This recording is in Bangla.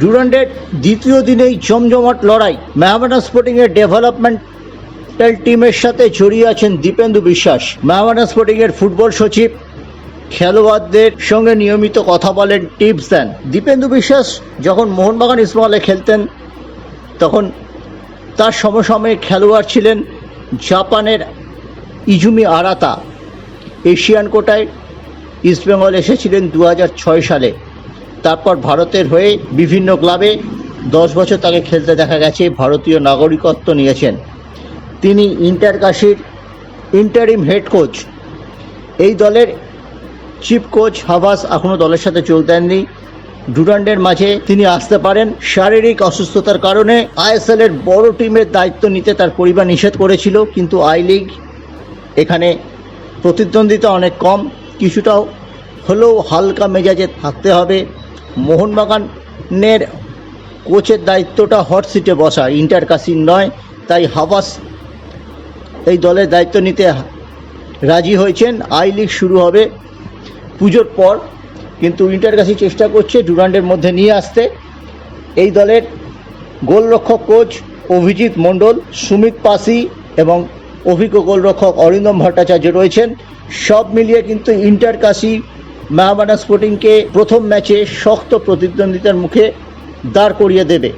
ডুরান্ডের দ্বিতীয় দিনেই জমজমাট লড়াই। মেহমানা স্পোর্টিংয়ের ডেভেলপমেন্ট টিমের সাথে জড়িয়ে আছেন দীপেন্দু বিশ্বাস। মেহমানা স্পোর্টিংয়ের ফুটবল সচিব, খেলোয়াড়দের সঙ্গে নিয়মিত কথা বলেন টিপস দেন। দীপেন্দু বিশ্বাস যখন মোহনবাগান ইসমলে খেলতেন, তখন তার সমসাময়িক খেলোয়াড় ছিলেন জাপানের ইজুমি আরাতা। এশিয়ান কোটায় ইস্টবেঙ্গল এসেছিলেন দু হাজার ছয় সালে। তারপর ভারতের হয়ে বিভিন্ন ক্লাবে দশ বছর তাকে খেলতে দেখা গেছে, ভারতীয় নাগরিকত্ব নিয়েছেন। তিনি ইন্টার কাশির ইন্টারিম হেড কোচ এই দলের চিফ কোচ হাভাস এখনও দলের সাথে যোগ দেননি। ডুরান্ডের মাঝে তিনি আসতে পারেন। শারীরিক অসুস্থতার কারণে আইএসএল এর বড় টিমের দায়িত্ব নিতে তার পরিবার নিষেধ করেছিল, কিন্তু আই লিগ এখানে প্রতিদ্বন্দ্বিতা অনেক কম। কিছুটাও হলেও হালকা মেজাজে থাকতে হবে। মোহনবাগানের কোচের দায়িত্বটা হট সিটে বসা, ইন্টার কাসিন নয়, তাই হাবাস এই দলের দায়িত্ব নিতে রাজি হয়েছেন। আই লিগ শুরু হবে পুজোর পর, কিন্তু ইন্টার কাশি চেষ্টা করছে ডুরান্ডের মধ্যে নিয়ে আসতে। এই দলের গোলরক্ষক কোচ অভিজিৎ মণ্ডল, সুমিত পাসি এবং অভিজ্ঞ গোলরক্ষক অরিন্দম ভট্টাচার্য রয়েছেন। সব মিলিয়ে কিন্তু ইন্টার কাশি মেহমানা স্পোর্টিংকে প্রথম ম্যাচে শক্ত প্রতিদ্বন্দ্বিতার মুখে দাঁড় করিয়ে দেবে।